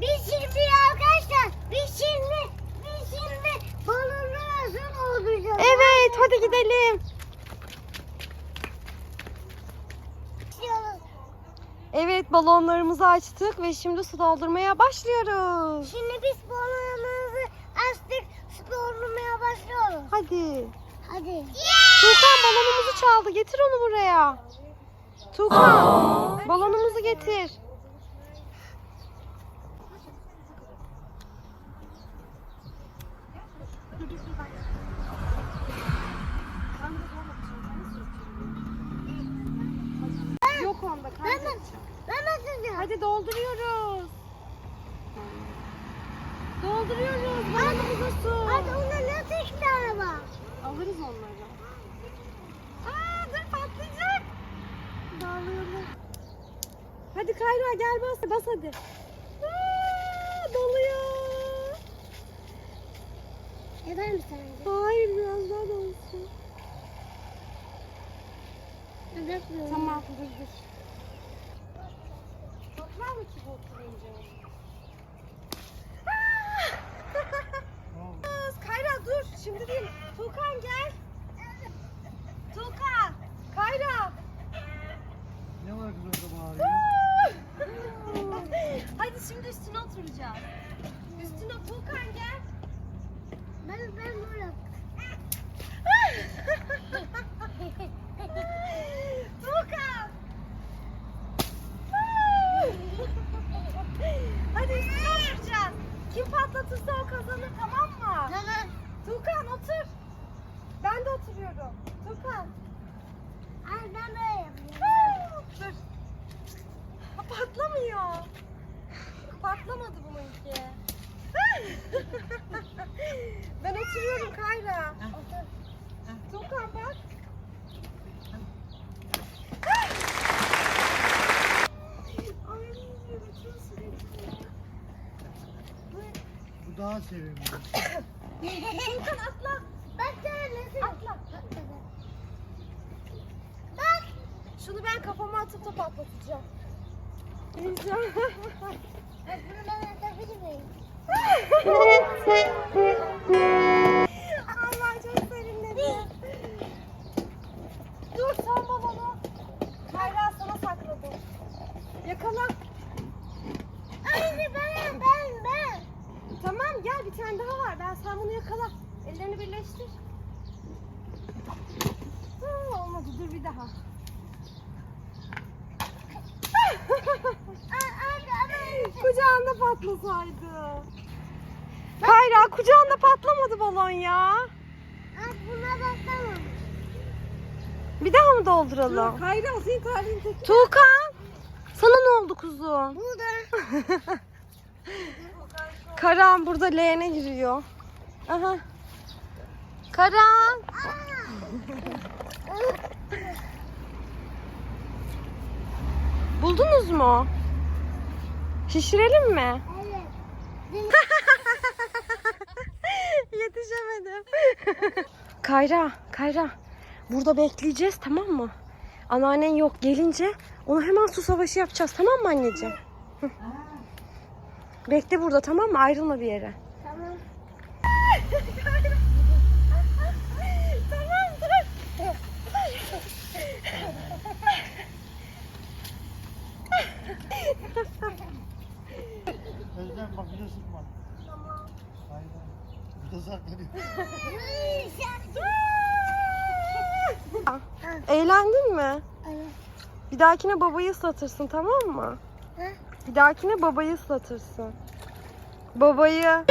Biz şimdi arkadaşlar biz şimdi biz şimdi balonu nasıl olacağız? Evet hadi gidelim. Evet balonlarımızı açtık ve şimdi su doldurmaya başlıyoruz. Şimdi biz balonumuzu açtık su doldurmaya başlıyoruz. Hadi. Hadi. Tuğkan balonumuzu çaldı. Getir onu buraya. Tuğkan balonumuzu getir. Yok onda Ben de ben açacağım. Hadi dolduruyoruz. Dolduruyoruz balonumuza su. Hadi ona nasıl çıktı araba? Alırız onları. Aa dur patlayacak. Dağılıyorlar. Hadi Kayra gel bas. Bas hadi. Aa, doluyor. Eder mi sence? Hayır biraz daha dolsun. Evet. Tamam dur dur. Toplar mı ki bu oturunca? Kayra dur. Şimdi değil. Tuğkan gel. Tuğkan. Kayra. Ne var kız orada bağırıyor? Hadi şimdi üstüne oturacağız. Üstüne Tuğkan gel. Ben ben böyle. Tuğkan. Hadi üstüne oturacağız. Kim patlatırsa o kazanır tamam mı? Tamam. Tuğkan otur. Ben de oturuyorum. Tuğkan. Ay ben böyle yapıyorum. Dur. Patlamıyor. Patlamadı bununki. Ben oturuyorum Kayra. Otur. Tuğkan bak. Ay, bütün sürekli. Bu daha sevimli. Tuğkan atla. Bak nasıl. Atla. Bak. Şunu ben kafama atıp da patlatacağım. Bak bunu ben atabilir miyim? Allah çok serinledi. Dur sen babana. Kayra sana sakladım. Yakala. Ay ben ben ben. Tamam gel bir tane daha var. Ben sen bunu yakala. Ellerini birleştir. Olmadı dur bir daha. Ay ay ay. Kucağında patlasaydı. Patlamadı balon ya. Ay buna baksana. Bir daha mı dolduralım? Kayra o senin kalbin tek. Tuğkan. Sana ne oldu kuzum? Bu da. Karan burada leğene giriyor. Aha. Karan. Buldunuz mu? Şişirelim mi? Evet. Yetişemedim. Kayra, Kayra. Burada bekleyeceğiz tamam mı? Anneannen yok gelince ona hemen su savaşı yapacağız tamam mı anneciğim? Hı. Bekle burada tamam mı? Ayrılma bir yere. Tamam. tamam dur. Özlem bak bir de sıkma. Tamam. Hayır. Bu da saklanıyor. Eğlendin mi? Evet. Bir dahakine babayı ıslatırsın tamam mı? Ha? Bir dahakine babayı ıslatırsın. Babayı.